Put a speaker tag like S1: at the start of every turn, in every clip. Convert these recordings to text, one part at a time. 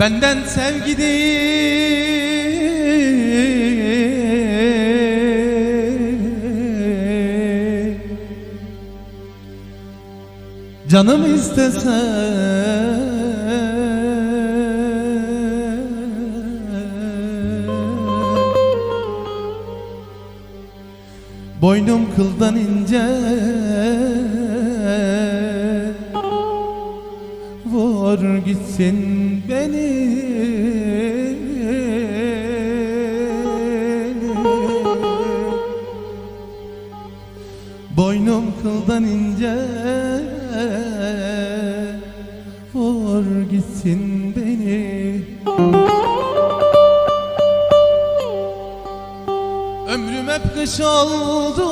S1: Benden sevgi değil Canım istese Boynum kıldan ince Vur gitsin beni. Boynum kıldan ince Vur gitsin beni. Ömrüm hep kış oldu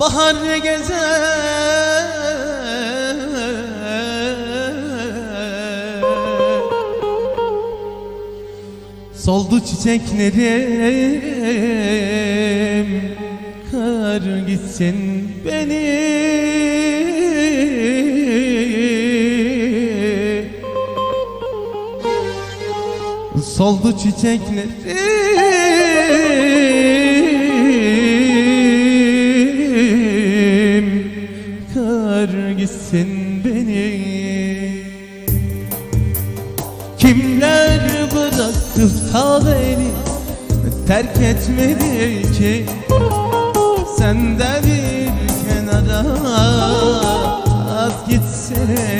S1: Bahar gezer Soldu çiçeklerim Kar gitsin beni Soldu çiçeklerim Kar gitsin beni. Kimler bıraktı ta beni Terk etmedi ki? Sen de bir kenara Az gitsin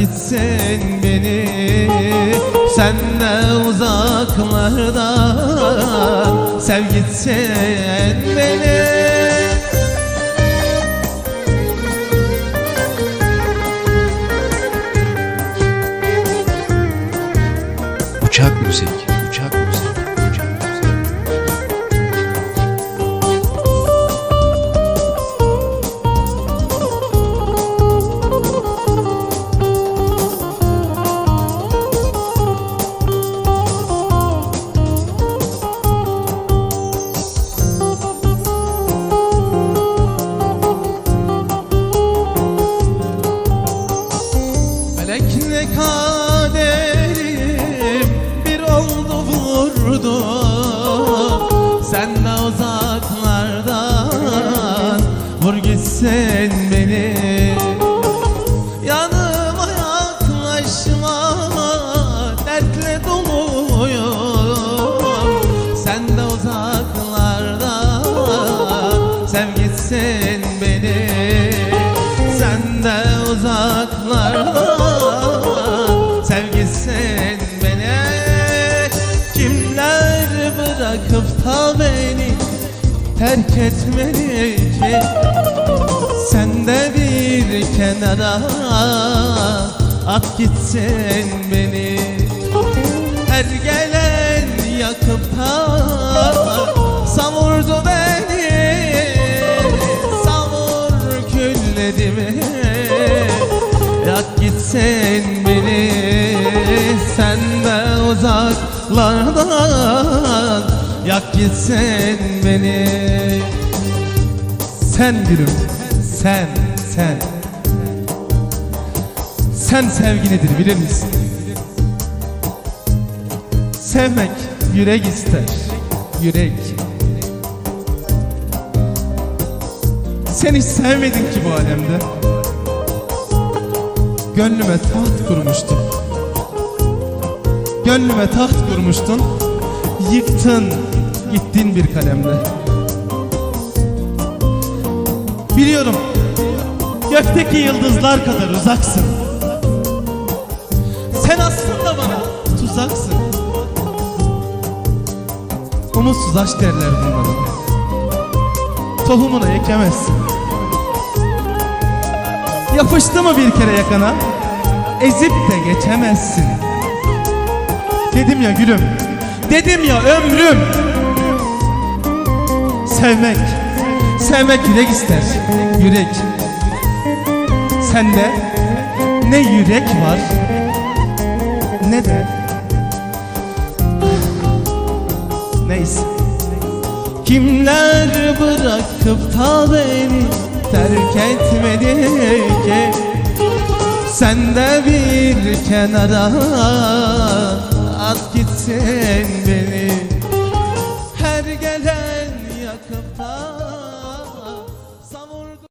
S1: gitsin beni. Sen de uzaklarda sev gitsin beni.
S2: Uçak müzik,
S1: doluyum Sen de uzaklardan sev gitsin beni. Sen de uzaklardan sev gitsin beni. Kimler bırakıp da beni terk etmedi ki sen de bir kenara at gitsin beni Her gelen yakıp da savurdu beni. Savur küllerimi yak gitsin beni. Sen de uzaklardan. Yak gitsin beni. Sen gülüm, sen, sen. Sen sevgi nedir bilir misin? Sevmek yürek ister, yürek. Sen hiç sevmedin ki bu alemde. Gönlüme taht kurmuştun. Gönlüme taht kurmuştun. Yıktın, gittin bir kalemde Biliyorum gökteki yıldızlar kadar uzaksın. Sen aslında bana tuzaksın Umutsuz aşk derler bunlara. Tohumuna ekemezsin. Yapıştı mı bir kere yakana Ezip de geçemezsin. Dedim ya gülüm Dedim ya ömrüm. Sevmek Sevmek yürek ister Yürek. Sende ne yürek var ne de Neyse. Kimler bırakıp da beni terk etmedi ki? Sen de bir kenara at gitsin beni